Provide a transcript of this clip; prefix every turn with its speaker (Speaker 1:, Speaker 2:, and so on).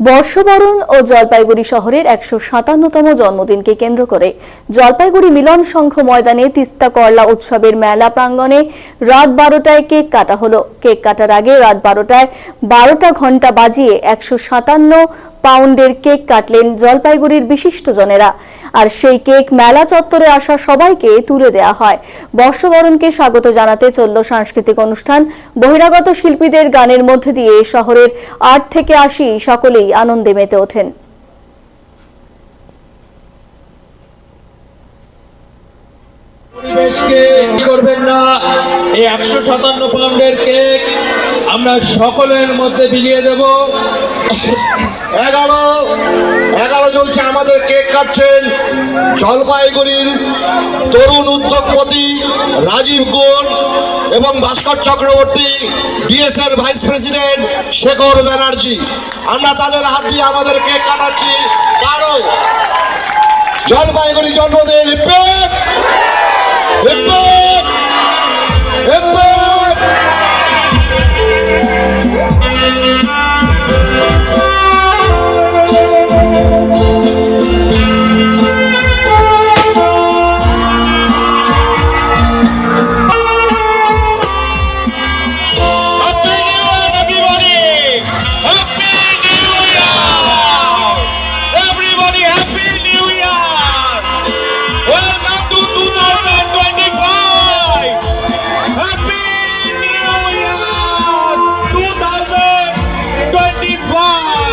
Speaker 1: বর্ষবরণ ও জলপাইগুড়ি শহরের একশো সাতান্নতম জন্মদিনকে কেন্দ্র করে জলপাইগুড়ি মিলন সংঘ ময়দানে তিস্তা করলা উৎসবের মেলা প্রাঙ্গণে রাত বারোটায় কেক কাটা হলো। কেক কাটার আগে রাত বারোটায় বারোটা ঘণ্টা বাজিয়ে একশো সাতান্ন পাউন্ডের কেক কাটলেন জলপাইগুড়ির বিশিষ্টজনেরা আর সেই কেক মেলা চত্বরে আসা সবাইকে তুলে দেওয়া হয়। বর্ষবরণকে স্বাগত জানাতে চলল সাংস্কৃতিক অনুষ্ঠান। বহিরাগত শিল্পীদের গানের মধ্যে দিয়ে শহরের আট থেকে আশি সকলেই আনন্দে মেতে ওঠেন।
Speaker 2: আমরা সকলের মধ্যে বিলিয়ে দেব।
Speaker 3: এগারো এগারো চলছে আমাদের কেক কাটছেন জলপাইগুড়ির তরুণ উদ্যোগপতি রাজীব গুণ এবং ভাস্কর চক্রবর্তী ডিএসএর ভাইস প্রেসিডেন্ট শেখর ব্যানার্জি। আমরা তাদের হাত দিয়ে আমাদের কেক কাটাচ্ছি। বারো জলপাইগুড়ি জন্মদিন
Speaker 4: 25.